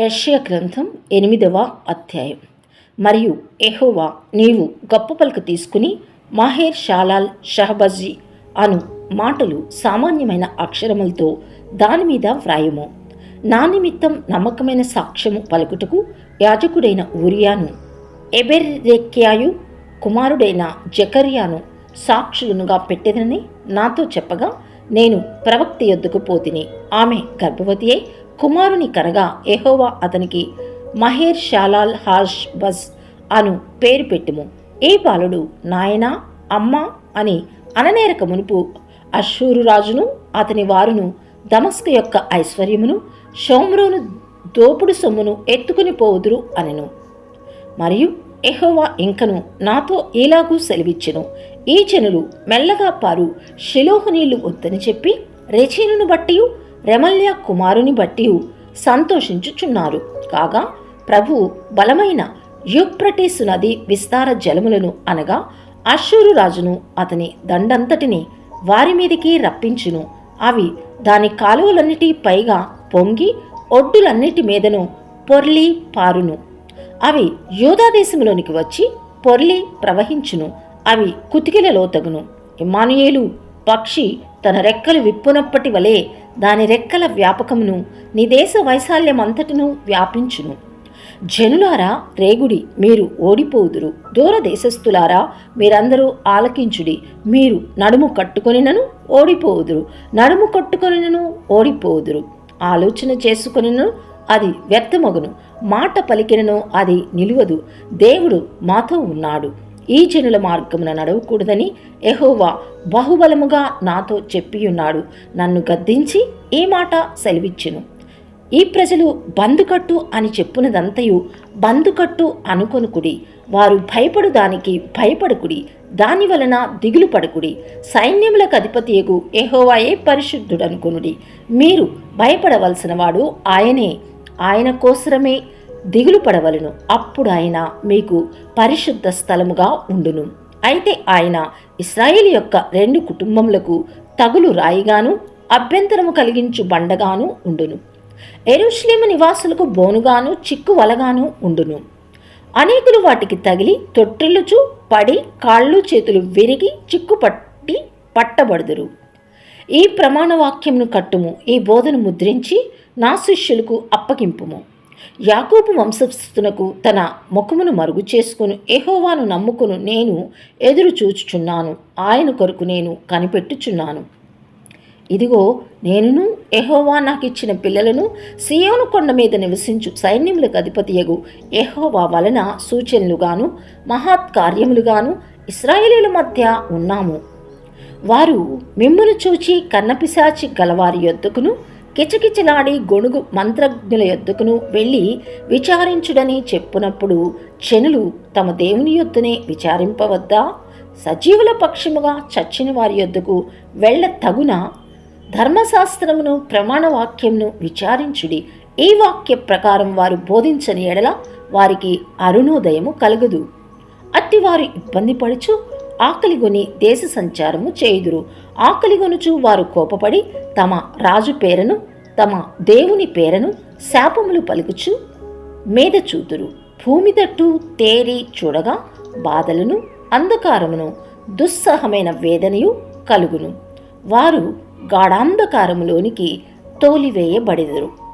యష్యా గ్రంథం ఎనిమిదవ అధ్యాయం. మరియు ఎహోవా నీవు గొప్ప పలుకు తీసుకుని మాహేర్ షాలాల్ షహబజీ అను మాటలు సామాన్యమైన అక్షరములతో దాని మీద వ్రాయము. నా నిమిత్తం నమ్మకమైన సాక్ష్యము పలుకుటకు యాజకుడైన ఊరియాను ఎబెర్రెక్యాయు కుమారుడైన జకర్యాను సాక్షులనుగా పెట్టేదని నాతో చెప్పగా నేను ప్రవక్త యొద్దకు పోతిని. ఆమె గర్భవతి అయి కుమారుని కనగా ఎహోవా అతనికి మహేర్ షాలాల్ హాష్ బస్ అను పేరు పెట్టుము. ఈ బాలుడు? నాయనా? అమ్మ? అని అననేరక మునుపు అశూరు రాజును అతని వారును దమస్క యొక్క ఐశ్వర్యమును షోమ్రోను దోపుడు సొమ్మును ఎత్తుకుని పోవుదురు అనెను. మరియు ఎహోవా ఇంకను నాతో ఇలాగూ సెలవిచ్చెను. ఈ జనులు మెల్లగా పారు షిలోహు నీళ్ళు వద్దని చెప్పి రెచీనును బట్టియు రెమల్య కుమారుని బట్టి సంతోషించుచున్నారు. కాగా ప్రభు బలమైన యూప్రటీసు నది విస్తార జలములను అనగా అశ్షూరు రాజును అతని దండంతటిని వారి మీదికి రప్పించును. అవి దాని కాలువలన్నిటి పైగా పొంగి ఒడ్డులన్నిటి మీదను పొర్లి పారును. అవి యోధాదేశంలోనికి వచ్చి పొర్లి ప్రవహించును. అవి కుతికిలలో తగును ఇమానుయేలు పక్షి తన రెక్కలు విప్పునప్పటి వలె దాని రెక్కల వ్యాపకమును నీ దేశ వైశాల్యమంతటిను వ్యాపించును. జనులారా రేగుడి మీరు ఓడిపోదురు. దూర దేశస్థులారా మీరందరూ ఆలకించుడి. మీరు నడుము కట్టుకొనినను ఓడిపోదురు. నడుము కట్టుకొనినను ఓడిపోదురు. ఆలోచన చేసుకొనినను అది వ్యర్థమగును. మాట పలికినను అది నిలువదు. దేవుడు మాతో ఉన్నాడు. ఈ జనుల మార్గమున నడవకూడదని ఎహోవా బహుబలముగా నాతో చెప్పియున్నాడు. నన్ను గద్దించి ఈ మాట సెలవిచ్చును. ఈ ప్రజలు బందుకట్టు అని చెప్పునదంతయు బందుకట్టు అనుకొనుకుడి. వారు భయపడు దానికి భయపడుకుడి. దాని వలన దిగులు పడుకుడి. సైన్యములకు అధిపతియగు ఎహోవాయే పరిశుద్ధుడనుకునుడి. మీరు భయపడవలసిన వాడు ఆయనే. ఆయన కోసరమే దిగులు పడవలను. అప్పుడు ఆయన మీకు పరిశుద్ధ స్థలముగా ఉండును. అయితే ఆయన ఇస్రాయేల్ యొక్క రెండు కుటుంబములకు తగులు రాయిగాను అభ్యంతరము కలిగించు బండగాను ఉండును. ఎరుష్లేము నివాసులకు బోనుగాను చిక్కు వలగాను ఉండును. అనేకులు వాటికి తగిలి తొట్టిల్లుచు పడి కాళ్ళు చేతులు విరిగి చిక్కుపట్టి పట్టబడుదురు. ఈ ప్రమాణవాక్యంను కట్టుము. ఈ బోధను ముద్రించి నా శిష్యులకు అప్పగింపుము. యాకోబు వంశస్థునకు తన ముఖమును మరుగు చేసుకుని ఎహోవాను నమ్ముకును నేను ఎదురు చూచుచున్నాను. ఆయన కొరకు నేను కనిపెట్టుచున్నాను. ఇదిగో నేనును ఎహోవా నాకు ఇచ్చిన పిల్లలను సియోను కొండ మీద నివసించు సైన్యములకు అధిపతియగు ఎహోవా వలన సూచనలుగాను మహాత్కార్యములుగాను ఇస్రాయేలీల మధ్య ఉన్నాము. వారు మిమ్మును చూచి కన్నపిశాచి గలవారి యొద్దకును కిచకిచలాడి గొణుగు మంత్రజ్ఞుల యొద్దకును వెళ్ళి విచారించుడని చెప్పునప్పుడు చెనులు తమ దేవుని యొద్దనే విచారింపవద్దా? సజీవుల పక్షముగా చచ్చిన వారి యొద్దకు వెళ్ళ తగున ధర్మశాస్త్రమును ప్రమాణ వాక్యంను విచారించుడి. ఈ వాక్య ప్రకారం వారు బోధించని ఎడల వారికి అరుణోదయము కలగదు. అట్టివారు ఇబ్బంది పడుచు ఆకలిగొని దేశ సంచారము చేయుదురు. ఆకలిగొనుచు వారు కోపపడి తమ రాజు పేరను తమ దేవుని పేరను శాపములు పలుకుచు మీద చూతురు భూమి తట్టు తేరి చూడగా బాధలను అంధకారమును దుస్సహమైన వేదనయు కలుగును. వారు గాఢాంధకారములోనికి తోలివేయబడెదరు.